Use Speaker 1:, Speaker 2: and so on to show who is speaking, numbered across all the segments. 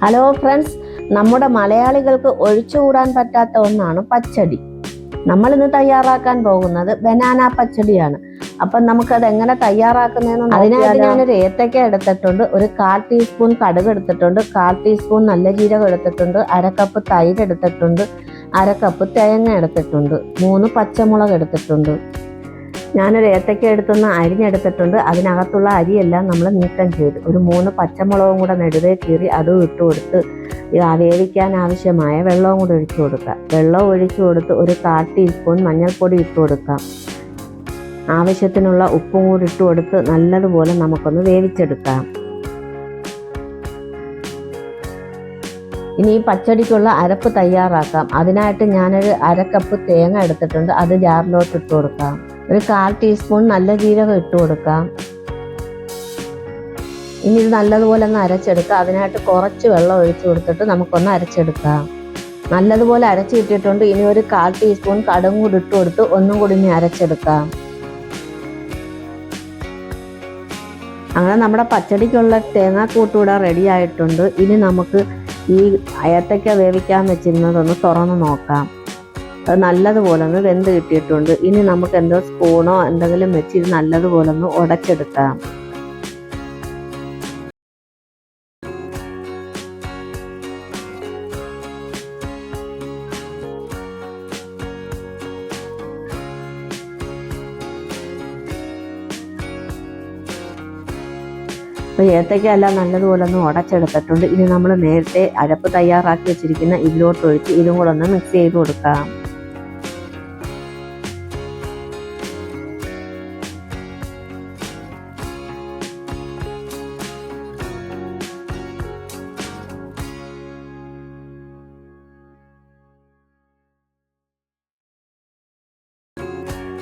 Speaker 1: Hello friends നമ്മുടെ മലയാളികൾക്ക് ഒഴിച്ചുകൂടാൻ പറ്റാത്ത ഒന്നാണ് പച്ചടി. നമ്മൾ ഇന്ന് തയ്യാറാക്കാൻ പോകുന്നത് ബനാന പച്ചടിയാണ്. അപ്പം നമുക്കത് എങ്ങനെ തയ്യാറാക്കുന്നതെന്ന് അതിനായിട്ട് ഞാനൊരു ഏത്തക്ക എടുത്തിട്ടുണ്ട്. ഒരു കാൽ ടീസ്പൂൺ കടുക് എടുത്തിട്ടുണ്ട്. കാൽ ടീസ്പൂൺ നല്ല ജീരകം എടുത്തിട്ടുണ്ട്. അര കപ്പ് തൈര് എടുത്തിട്ടുണ്ട്. അര കപ്പ് തേങ്ങ എടുത്തിട്ടുണ്ട്. മൂന്ന് പച്ചമുളക് എടുത്തിട്ടുണ്ട്. ഞാനൊരു ഏത്തയ്ക്ക എടുത്തൊന്ന് അരിഞ്ഞെടുത്തിട്ടുണ്ട്. അതിനകത്തുള്ള അരിയെല്ലാം നമ്മൾ നീക്കം ചെയ്തു. ഒരു മൂന്ന് പച്ചമുളകും കൂടെ നെടുതേ കീറി അതും ഇട്ട് കൊടുത്ത് വേവിക്കാൻ ആവശ്യമായ വെള്ളവും കൂടെ ഒഴിച്ചു കൊടുക്കാം വെള്ളം ഒഴിച്ചു കൊടുത്ത് ഒരു കാൽ ടീസ്പൂൺ മഞ്ഞൾപ്പൊടി ഇട്ട് കൊടുക്കാം. ആവശ്യത്തിനുള്ള ഉപ്പും കൂടി ഇട്ട് കൊടുത്ത് നല്ലതുപോലെ നമുക്കൊന്ന് വേവിച്ചെടുക്കാം. ഇനി ഈ പച്ചടിക്കുള്ള അരപ്പ് തയ്യാറാക്കാം. അതിനായിട്ട് ഞാനൊരു അരക്കപ്പ് കപ്പ് തേങ്ങ എടുത്തിട്ടുണ്ട്. അത് ജാറിലോട്ട് ഇട്ട് കൊടുക്കാം. ഒരു കാൽ ടീസ്പൂൺ നല്ല ജീരകം ഇട്ട് കൊടുക്കാം. ഇനി ഇത് നല്ലതുപോലെ ഒന്ന് അരച്ചെടുക്കാം. അതിനായിട്ട് കുറച്ച് വെള്ളം ഒഴിച്ചു കൊടുത്തിട്ട് നമുക്കൊന്ന് അരച്ചെടുക്കാം. നല്ലതുപോലെ അരച്ചിട്ടിട്ടുണ്ട് ഇനി ഒരു കാൽ ടീസ്പൂൺ കടും കൂടി ഇട്ട് കൊടുത്ത് ഒന്നും കൂടി ഇനി അരച്ചെടുക്കാം. അങ്ങനെ നമ്മുടെ പച്ചടിക്കുള്ള തേങ്ങാക്കൂട്ടൂടെ റെഡി ആയിട്ടുണ്ട്. ഇനി നമുക്ക് ഈ അയത്തക്ക വേവിക്കാൻ വെച്ചിരുന്നതൊന്ന് തുറന്ന് നോക്കാം. നല്ലതുപോലെ ഒന്ന് വെന്ത് കിട്ടിയിട്ടുണ്ട്. ഇനി നമുക്ക് എന്തോ സ്പൂണോ എന്തെങ്കിലും വെച്ച് ഇത് നല്ലതുപോലെ ഒന്ന് ഉടച്ചെടുക്കാം. അപ്പോൾ ഏത്തയ്ക്ക എല്ലാം നല്ലതുപോലെ ഒന്ന് ഉടച്ചെടുത്തിട്ടുണ്ട്. ഇനി നമ്മൾ നേരത്തെ അരപ്പ് തയ്യാറാക്കി വെച്ചിരിക്കുന്ന ഇതിലോട്ട് ഒഴിച്ച് ഇതും കൂടെ ഒന്ന് മിക്സ് ചെയ്ത് കൊടുക്കാം.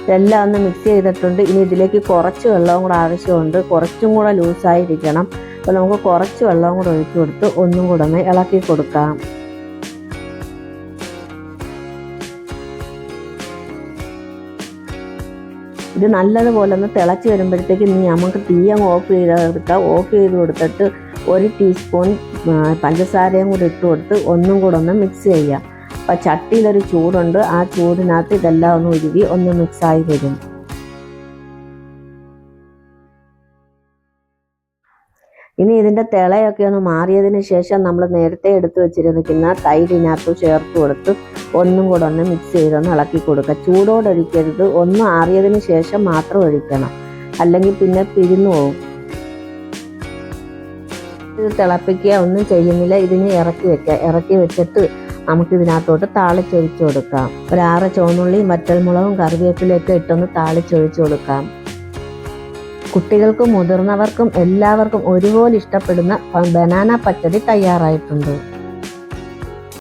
Speaker 1: ഇതെല്ലാം ഒന്ന് മിക്സ് ചെയ്തിട്ടുണ്ട്. ഇനി ഇതിലേക്ക് കുറച്ച് വെള്ളവും കൂടെ ആവശ്യമുണ്ട്. കുറച്ചും കൂടെ ലൂസായിരിക്കണം അപ്പോൾ നമുക്ക് കുറച്ച് വെള്ളവും കൂടെ ഒഴിച്ചു കൊടുത്ത് ഒന്നും കൂടെ ഒന്ന് ഇളക്കി കൊടുക്കാം. ഇത് നല്ലതുപോലെ ഒന്ന് തിളച്ച് വരുമ്പോഴത്തേക്ക് ഇനി നമുക്ക് തീ അങ്ങ് ഓഫ് ചെയ്തെടുക്കാം. ഓഫ് ചെയ്ത് കൊടുത്തിട്ട് ഒരു ടീസ്പൂൺ പഞ്ചസാരയും കൂടി ഇട്ട് കൊടുത്ത് ഒന്നും കൂടെ ഒന്ന് മിക്സ് ചെയ്യാം. അപ്പം ചട്ടിയിലൊരു ചൂടുണ്ട്. ആ ചൂടിനകത്ത് ഇതെല്ലാം ഒന്ന് ഉരുകി ഒന്ന് മിക്സായി വരും. ഇനി ഇതിന്റെ തിളയൊക്കെ ഒന്ന് മാറിയതിന് ശേഷം നമ്മൾ നേരത്തെ എടുത്തു വെച്ചിരിക്കുന്ന തൈരിനകത്ത് ചേർത്ത് കൊടുത്ത് ഒന്നും കൂടെ ഒന്ന് മിക്സ് ചെയ്തൊന്ന് ഇളക്കി കൊടുക്കുക. ചൂടോടെ ഒഴിക്കരുത്. ഒന്ന് ആറിയതിന് ശേഷം മാത്രം ഒഴിക്കണം. അല്ലെങ്കിൽ പിന്നെ പിരിഞ്ഞു പോകും. ഇത് തിളപ്പിക്കുക ഒന്നും ചെയ്യുന്നില്ല. ഇതിനെ ഇറക്കി വെക്കുക. ഇറക്കി വെച്ചിട്ട് നമുക്ക് ഇതിനകത്തോട്ട് താളിച്ചൊഴിച്ചു കൊടുക്കാം. ഒരാറ് ചുവന്നുള്ളിയും വറ്റൽമുളകും കറിവേപ്പിലയൊക്കെ ഇട്ടൊന്ന് താളിച്ചൊഴിച്ചു കൊടുക്കാം. കുട്ടികൾക്കും മുതിർന്നവർക്കും എല്ലാവർക്കും ഒരുപോലെ ഇഷ്ടപ്പെടുന്ന ബനാന പച്ചടി തയ്യാറായിട്ടുണ്ട്.